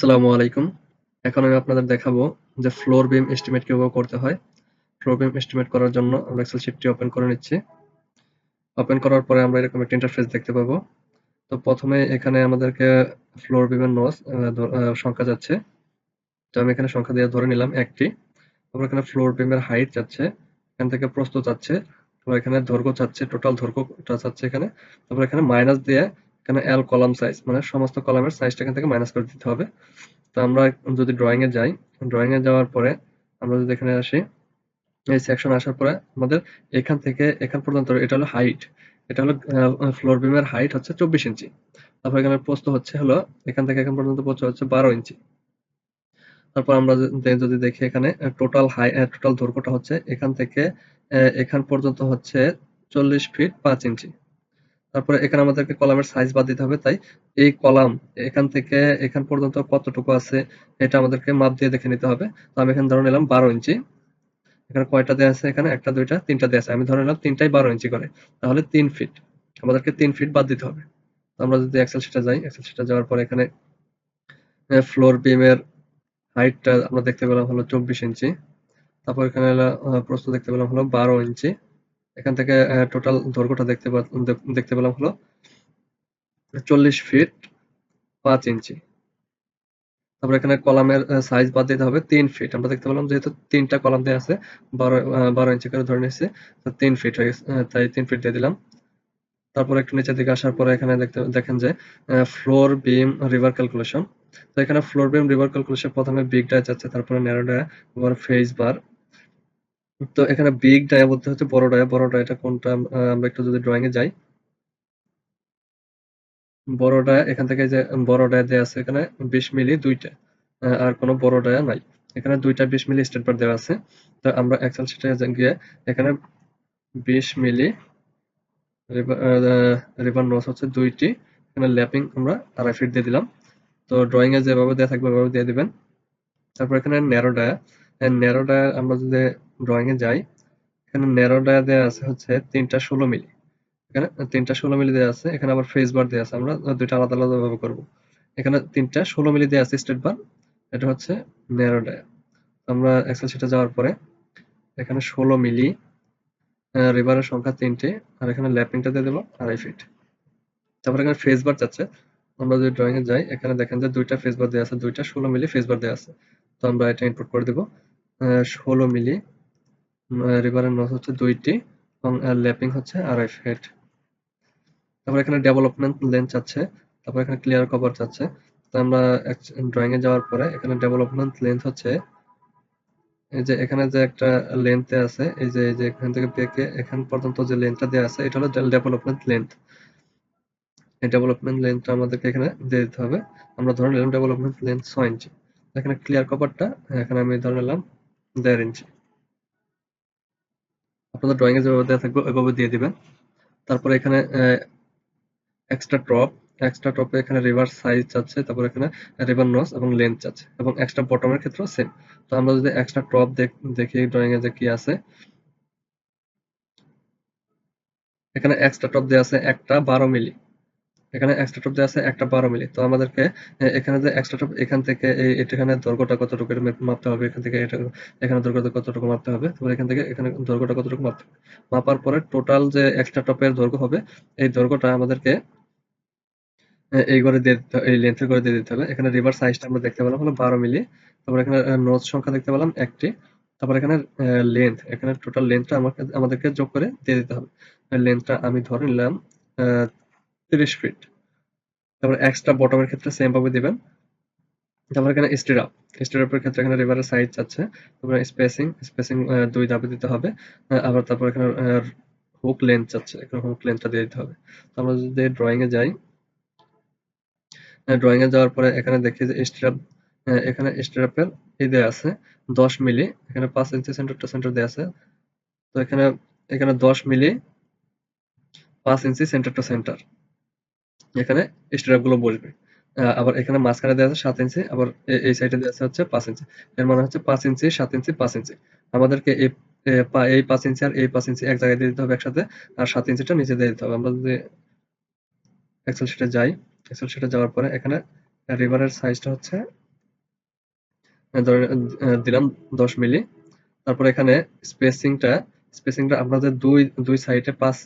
আসসালামু আলাইকুম। এখন আমি আপনাদের দেখাবো যে ফ্লোর বিম এস্টিমেট কীভাবে করতে হয়। ফ্লোর বিম এস্টিমেট করার জন্য আমরা এক্সেল শিটটি ওপেন করে নিচ্ছি। ওপেন করার পরে আমরা এরকম একটা ইন্টারফেস দেখতে পাবো। তো প্রথমে এখানে আমাদেরকে ফ্লোর বিমের নোস সংখ্যা যাচ্ছে। তো আমি এখানে সংখ্যা দিয়ে ধরে নিলাম একটি। তারপর এখানে ফ্লোর বিমের হাইট যাচ্ছে। এখান থেকে প্রস্থ যাচ্ছে। তারপর এখানে দৈর্ঘ্য চাচ্ছে টোটাল দৈর্ঘ্যটা চাচ্ছে এখানে। তারপর এখানে মাইনাস দিয়ে এখানে এল কলাম সাইজ মানে সমস্ত কলামের সাইজটা এখান থেকে মাইনাস করে দিতে হবে। তো আমরা যদি ড্রয়িং এ যাই ড্রয়িং এ যাওয়ার পরে আমরা যদি এখানে আসি, এই সেকশন আসার পরে আমাদের এখান থেকে, এখান পর্যন্ত এটা হলো হাইট এটা হলো ফ্লোর বিমের হাইট হচ্ছে চব্বিশ ইঞ্চি। তারপর এখানে প্রস্থ হচ্ছে হলো, এখান থেকে এখান পর্যন্ত প্রস্থ হচ্ছে বারো ইঞ্চি। তারপর আমরা যদি দেখি এখানে টোটাল হাই টোটাল দৈর্ঘ্যটা হচ্ছে এখান থেকে এখান পর্যন্ত হচ্ছে চল্লিশ ফিট পাঁচ ইঞ্চি। তারপরে এখানে আমাদেরকে কলামের সাইজ বাদ দিতে হবে, তাই এই কলাম এখান থেকে এখান পর্যন্ত কতটুকু আছে এটা আমাদেরকে মাপ দিয়ে দেখে নিতে হবে। তো আমি এখানে ধরে নিলাম বারো ইঞ্চি। এখানে কয়টা দেওয়া আছে এখানে? একটা, দুইটা, তিনটা দেওয়া আছে। আমি ধরে নিলাম তিনটাই বারো ইঞ্চি করে। তাহলে তিন ফিট আমাদেরকে তিন ফিট বাদ দিতে হবে। আমরা যদি এক্সেল শিটে যাই এক্সেল শিটে যাওয়ার পর এখানে ফ্লোর বিমের হাইটটা আমরা দেখতে পেলাম হলো চব্বিশ ইঞ্চি। তারপর এখানে প্রস্থ দেখতে পেলাম হলো বারো ইঞ্চি। এখান থেকে টোটাল দৈর্ঘ্যটা দেখতে দেখতে পেলাম হলো চল্লিশ ফিট পাঁচ ইঞ্চি। তারপর এখানে কলামের সাইজ বাদ দিতে হবে তিন ফিট আমরা দেখতে পেলাম যেহেতু তিনটা কলাম দিয়ে আছে, বারো বারো ইঞ্চি করে ধরে নিয়েছে তিন ফিট হয়ে গেছে তাই তিন ফিট দিয়ে দিলাম। তারপর একটু নিচের দিকে আসার পরে এখানে দেখতে, দেখেন যে ফ্লোর বিম রিভার ক্যালকুলেশন তো এখানে ফ্লোর বিম রিভার ক্যালকুলেশন প্রথমে বিগ ডায় যাচ্ছে, তারপরে ন্যারো ডায়া ফেস বার তো এখানে বিগ ডায়া বলতে হচ্ছে, বড় ডায়া বড় ডায়াটা কোনটা আমরা একটু যদি ড্রয়িং এ যাই। বড় ডায়া এখান থেকে যে বড় ডায়া দেওয়া আছে এখানে, বিশ মিলি দুইটা আর কোনো বড় ডায়া নাই। এখানে দুইটা বিশ মিলি স্টেট বার দেওয়া আছে। তো আমরা এক্সেল শিটে গিয়ে এখানে বিশ মিলি রিভার নোস হচ্ছে দুইটি। এখানে ল্যাপিং আমরা আড়াই ফিট দিয়ে দিলাম। তো ড্রয়িং এ যেভাবে দেওয়া থাকবে ওভাবে দিয়ে দিবেন। তারপর এখানে ন্যারো ডায়া ন্যারো ডায়া আমরা যদি ড্রয়িং এ যাই, এখানে ন্যারো ডায়া দেওয়া আছে হচ্ছে তিনটা ষোলো মিলি। এখানে তিনটা ষোলো মিলি দেওয়া আছে, এখানে আবার ফেস বার দেওয়া আছে, আমরা দুইটা আলাদা আলাদা ভাবে করব। এখানে তিনটা ষোলো মিলি দেওয়া আছে স্টেট বার এটা হচ্ছে ন্যারো ডায়া আমরা এক্সেল শিটে যাওয়ার পরে, এখানে ষোলো মিলি রিভারের সংখ্যা তিনটে, আর এখানে ল্যাপিংটা দিয়ে দেবো আড়াই ফিট তারপরে এখানে ফেস বার যাচ্ছে, আমরা যদি ড্রয়িং এ যাই, এখানে দেখেন যে দুইটা ফেস বার দেওয়া আছে, দুইটা ষোলো মিলি ফেস বার দেওয়া আছে। তো আমরা এটা ইনপুট করে দেবো ষোলো মিলি রিভারের নস হচ্ছে দুইটি এবং ল্যাপিং হচ্ছে আড়াই ফিট তারপর এখানে ডেভেলপমেন্ট লেন্থ চাচ্ছে তারপর এখানে ক্লিয়ার কভার চাচ্ছে তো আমরা ড্রয়িং এ যাওয়ার পরে এখানে ডেভেলপমেন্ট লেন্থ হচ্ছে, এই যে এখানে যে একটা লেন্থ আছে, এই যে এই যে এখান থেকে পেকে এখান পর্যন্ত যে লেন্থটা দেওয়া আছে, এটা হলো ডেভেলপমেন্ট লেন্থ এই ডেভেলপমেন্ট লেন্থটা আমাদেরকে এখানে দিয়ে দিতে হবে। আমরা ধরে নিলাম ডেভেলপমেন্ট লেন্থ ছয় ইঞ্চি এখানে ক্লিয়ার কভারটা এখানে আমি ধরে নিলাম দেড় ইঞ্চি আপনাদের ড্রয়িং এ যেভাবে দেওয়া থাকবে, ওইভাবে দিয়ে দিবেন। তারপরে এখানে এক্সট্রা টপ এক্সট্রা টপে এখানে রিভার সাইজ চাচ্ছে তারপর এখানে রিভার নস এবং লেন্থ চাচ্ছে এবং এক্সট্রা বটমের ক্ষেত্রেও সেম তো আমরা যদি এক্সট্রা টপ দেখি ড্রয়িং এ যে কি আছে। এখানে এক্সট্রা টপ দেওয়া আছে একটা বারো মিলি। এখানে এক্সট্রা টপ আছে, একটা বারো মিলি। তো আমাদেরকে এখানে যে এক্সট্রা টপ এখান থেকে এখানে দৈর্ঘ্যটা কতটুকু মাপতে হবে? এখান থেকে এটা, এখানে দৈর্ঘ্যটা কতটুকু মাপতে হবে? তারপর এখান থেকে, এখানে দৈর্ঘ্যটা কতটুকু মাপতে হবে? মাপার পরে টোটাল যে এক্সট্রা টপের দৈর্ঘ্য হবে, এই দৈর্ঘ্যটা আমাদেরকে এই করে দিয়ে দিতে এই লেন্থের করে দিয়ে দিতে হবে। এখানে রিভার সাইজটা আমরা দেখতে পেলাম হলো বারো মিলি। তারপর এখানে নোজ সংখ্যা দেখতে পেলাম একটি। তারপর এখানে লেন্থ এখানে টোটাল লেন্থটা আমাকে, আমাদেরকে যোগ করে দিয়ে দিতে হবে। লেন্থটা আমি ধরে নিলাম তিরিশ ফিট তারপর এক্সট্রা বটমের ক্ষেত্রে সেম ভাবে দিবেন। তারপর এখানে স্টিরাপ স্টিরাপের ক্ষেত্রে এখানে রিভারের সাইজ আছে। তারপরে স্পেসিং স্পেসিং দুই ধাপে দিতে হবে। আবার তারপর এখানে হুক লেন্থ চাচ্ছে এখানে হুক লেন্থটা দিয়ে দিতে হবে। তো আমরা যদি ড্রয়িং এ যাই ড্রয়িং এ যাওয়ার পরে এখানে দেখি যে স্ট্রাপ এখানে স্ট্রাপের এই দেয়া আছে দশ মিলি এখানে পাঁচ ইঞ্চি সেন্টার টু সেন্টার দেয়া আছে। তো এখানে এখানে দশ মিলি পাঁচ ইঞ্চি সেন্টার টু সেন্টার এখানে স্ট্রাপগুলো বসবে। আবার এখানে মাঝখানে দেওয়া আছে সাত ইঞ্চি আবার এই সাইডে দেওয়া আছে হচ্ছে পাঁচ ইঞ্চি এর মানে হচ্ছে পাঁচ ইঞ্চি সাত ইঞ্চি পাঁচ ইঞ্চি আমাদেরকে এই এই পাঁচ ইঞ্চি আর এই পাঁচ ইঞ্চি এক জায়গায় দিয়ে দিতে হবে একসাথে, আর সাত ইঞ্চিটা নিচে দিয়ে দিতে হবে। আমরা যদি এক্সেল শিটে যাই এক্সেল শিটে যাওয়ার পরে এখানে রিভারের সাইজটা হচ্ছে দিলাম দশ মিলি। তারপর এখানে স্পেসিংটা স্পেসিংটা আপনাদের দুই দুই সাইডে পাঁচ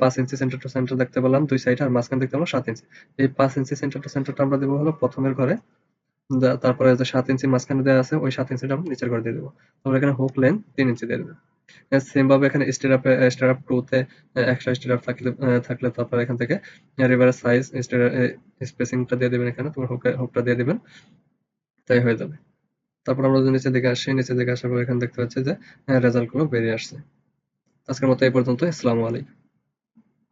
পাঁচ ইঞ্চি সেন্টার টু সেন্টার দেখতে পেলাম, দুই সাইডে আর মাঝখানে দেখতে পেলাম সাত ইঞ্চি। এই পাঁচ ইঞ্চি সেন্টার টু সেন্টারটা আমরা দেবো হলো প্রথমের ঘরে তারপরে যে সাত ইঞ্চি মাঝখানে দেওয়া আছে, ওই সাত ইঞ্চিটা আমরা নিচের ঘরে দিয়ে দেবো। তারপর এখানে হুক লেন তিন ইঞ্চি দিয়ে দেবো। সেম ভাবে এখানে স্টেরাপে স্টেরাপ টু তে এক্সট্রা স্টেরাপ থাকলে থাকলে তারপর এখান থেকে রিভারের সাইজ স্পেসিংটা দিয়ে দেবেন এখানে, তোমার হুকে হুকটা দিয়ে দিবেন। তাই হয়ে যাবে। তারপর আমরা যদি নিচে দিকে আসি নিচে দিকে আসার পর এখানে দেখতে পাচ্ছি যে রেজাল্টগুলো বেরিয়ে আসছে। আজকের মতো এই পর্যন্ত আসসালামু আলাইকুম।